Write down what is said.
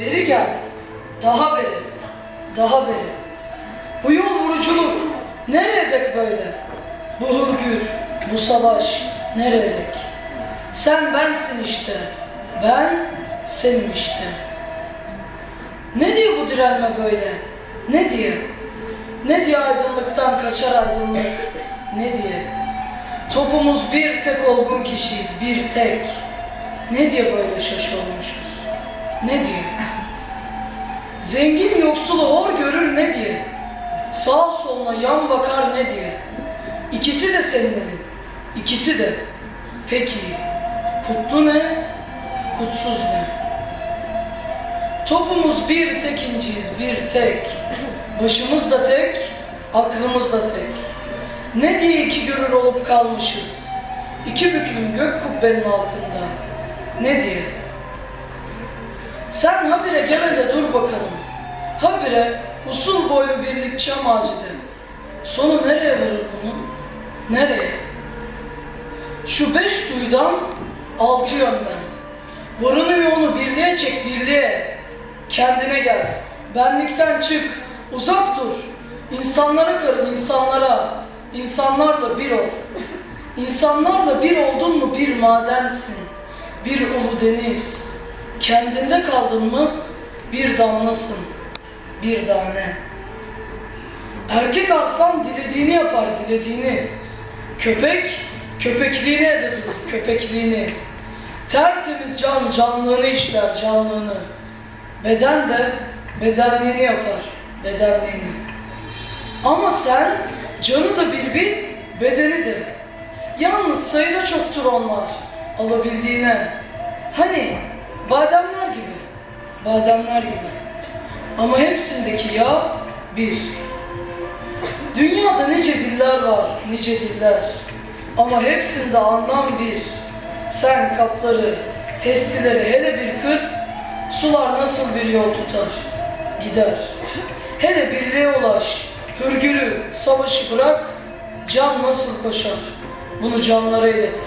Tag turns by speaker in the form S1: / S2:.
S1: Beri gel. Daha beri. Daha beri. Bu yol vuruculuk nereye dek böyle? Bu hürgür, bu savaş nereye dek? Sen bensin işte. Ben senin işte. Ne diye bu direnme böyle? Ne diye? Ne diye aydınlıktan kaçar aydınlık? Ne diye? Topumuz bir tek olgun kişiyiz, bir tek. Ne diye böyle şaş olmuşuz? Ne diye? Zengin yoksulu hor görür ne diye? Sağ soluna yan bakar ne diye? İkisi de senin elin, ikisi de. Peki, kutlu ne, kutsuz ne? Topumuz bir tek inciyiz, bir tek. Başımız da tek, aklımız da tek. Ne diye iki görür olup kalmışız? İki büklüm gök kubbenin altında. Ne diye? Sen habire gel de dur bakalım. Habire usul boylu birlik çam ağacıdır. Sonu nereye varır bunun? Nereye? Şu beş duydan altı yönden. Varını yoğunu birliğe çek birliğe. Kendine gel. Benlikten çık. Uzak dur. İnsanlara karın insanlara. İnsanlarla bir ol. İnsanlarla bir oldun mu bir madensin. Bir ulu deniz. Kendinde kaldın mı bir damlasın. Bir tane. Erkek aslan dilediğini yapar dilediğini. Köpek köpekliğini ede durur köpekliğini. Tertemiz can canlığını işler canlığını. Beden de bedenliğini yapar bedenliğini. Ama sen canı da bir bil, bedeni de. Yalnız sayıda çoktur onlar alabildiğine. Hani bademler gibi, bademler gibi. Ama hepsindeki yağ bir. Dünyada nice diller var, nice diller. Ama hepsinde anlam bir. Sen kapları, testileri hele bir kır, sular nasıl bir yol tutar, gider. Hele birliğe ulaş, hürgürü, savaşı bırak, can nasıl koşar, bunu canlara iletir.